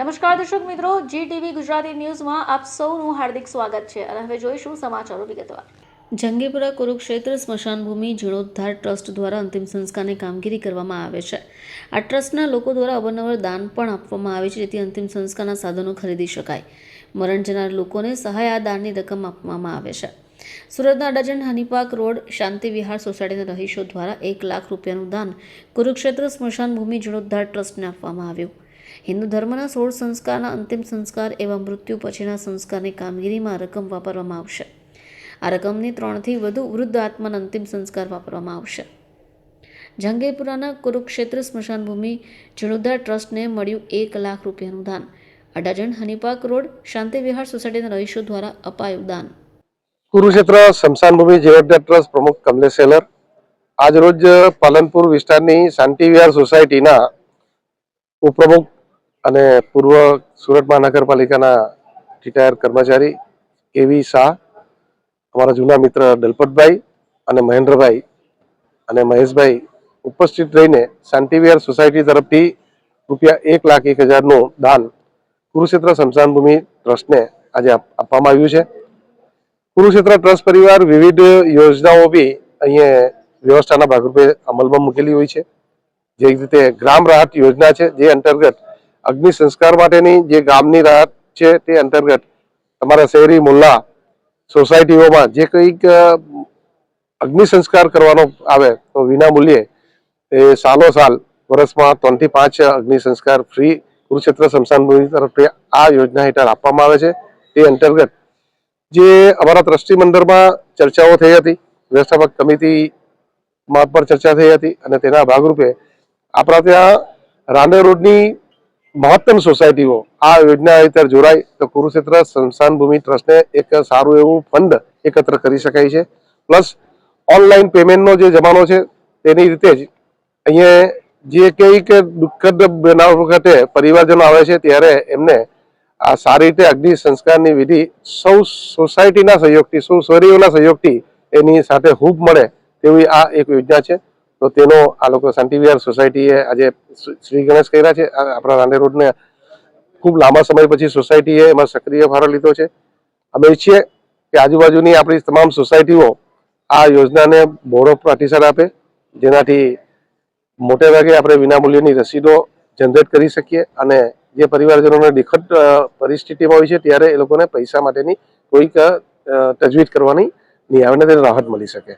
નમસ્કાર દર્શક મિત્રો જી ટીવી ગુજરાતી ન્યૂઝમાં આપ સૌનું હાર્દિક સ્વાગત છે. અને હવે જોઈશું સમાચારો વિગતવાર. જંગીપુરા કુરુક્ષેત્ર સ્મશાનભૂમિ જીર્ણોદ્ધાર ટ્રસ્ટ દ્વારા અંતિમ સંસ્કારની કામગીરી કરવામાં આવે છે. આ ટ્રસ્ટના લોકો દ્વારા અવનવર દાન પણ આપવામાં આવે છે, જેથી અંતિમ સંસ્કારના સાધનો ખરીદી શકાય. મરણ જનાર લોકોને સહાય આ દાનની રકમ આપવામાં આવે છે. સુરતના અડાજણ હનીપાક રોડ, શાંતિ વિહાર સોસાયટીના રહીશો દ્વારા એક લાખ રૂપિયાનું દાન કુરુક્ષેત્ર સ્મશાન ભૂમિ જીર્ણોદ્ધાર ટ્રસ્ટને આપવામાં આવ્યું. હિન્દુ ધર્મના સોળ સંસ્કારના અંતિમ સંસ્કાર એવા મૃત્યુ પછીના સંસ્કારની કામગીરીમાં રકમ વાપરવામાં આવશે. આ રકમની ત્રણથી વધુ વૃદ્ધ આત્માના અંતિમ સંસ્કાર વાપરવામાં આવશે. જંગેપુરાના કુરુક્ષેત્ર સ્મશાન ભૂમિ જીર્ણોદ્ધાર ટ્રસ્ટને મળ્યું એક લાખ રૂપિયાનું દાન. અડાજણ હનીપાક રોડ, શાંતિ વિહાર સોસાયટીના રહીશો દ્વારા અપાયું દાન. કુરુક્ષેત્ર સ્મશાન ભૂમિ જીવનદાર ટ્રસ્ટ પ્રમુખ કમલેશ સેલર આજ રોજ પાલનપુર વિસ્તારની શાંતિ વિહાર સોસાયટીના ઉપપ્રમુખ અને પૂર્વ સુરત મહાનગરપાલિકાના રિટાયર કર્મચારી કેવી શાહ, અમારા જૂના મિત્ર દલપતભાઈ અને મહેન્દ્રભાઈ અને મહેશભાઈ ઉપસ્થિત રહીને શાંતિવિહાર સોસાયટી તરફથી રૂપિયા એક લાખ એક હજારનું દાન કુરુક્ષેત્ર ભૂમિ ટ્રસ્ટને આજે આપવામાં આવ્યું છે. કુરુક્ષેત્ર ટ્રસ્ટ પરિવાર વિવિધ યોજનાઓ બી અહીંયા વ્યવસ્થાના ભાગરૂપે અમલમાં મૂકેલી હોય છે. જે રીતે ગ્રામ રાહત યોજના છે, જે અંતર્ગત અગ્નિ સંસ્કાર માટેની જે ગામની રાહત છે તે અંતર્ગત તમારા શહેરી મુલ્લા સોસાયટીઓમાં જે કંઈક અગ્નિ સંસ્કાર કરવાનો આવે તો વિના મૂલ્યે એ સાલો સાલ વર્ષમાં ત્રણથી પાંચ અગ્નિ સંસ્કાર ફ્રી કુરુક્ષેત્ર સ્મશાન ભૂમિ તરફથી આ યોજના હેઠળ આપવામાં આવે છે. તે અંતર્ગત જે અમારા ટ્રસ્ટી મંડળમાં ચર્ચાઓ થઈ હતી, વ્યવસ્થાપક કમિટીમાં પણ ચર્ચા થઈ હતી અને તેના ભાગરૂપે આપણા ત્યાં રાંદેર રોડની મહત્તમ સોસાયટીઓ આ યોજના હેઠળ જોડાય તો કુરુક્ષેત્ર સંસ્થાન ભૂમિ ટ્રસ્ટને એક સારું એવું ફંડ એકત્ર કરી શકાય છે. પ્લસ ઓનલાઈન પેમેન્ટનો જે જમાનો છે તેની રીતે જ અહીંયા જે કંઈક દુઃખદ બનાવ વખતે પરિવારજનો આવે છે ત્યારે એમને આ સારી રીતે અગ્નિ સંસ્કારની વિધિ સૌ સોસાયટીના સહયોગથી, સૌ શહેરીઓના સહયોગથી એની સાથે હૂબ મળે તેવી આ એક યોજના છે. તો તેનો આ લોકો શાંતિ વિહાર સોસાયટીએ આજે શ્રી ગણેશ કર્યા છે. આપણા રાંડે રોડને ખૂબ લાંબા સમય પછી સોસાયટીએ એમાં સક્રિય ફાળો લીધો છે. અમે ઈચ્છીએ કે આજુબાજુની આપણી તમામ સોસાયટીઓ આ યોજનાને બહોળો પ્રતિસાદ આપે, જેનાથી મોટે ભાગે આપણે વિનામૂલ્યની રસીદો જનરેટ કરી શકીએ અને જે પરિવારજનોને દિખત પરિસ્થિતિમાં હોય છે ત્યારે એ લોકોને પૈસા માટેની કોઈક તજવીજ કરવાની તેને રાહત મળી શકે.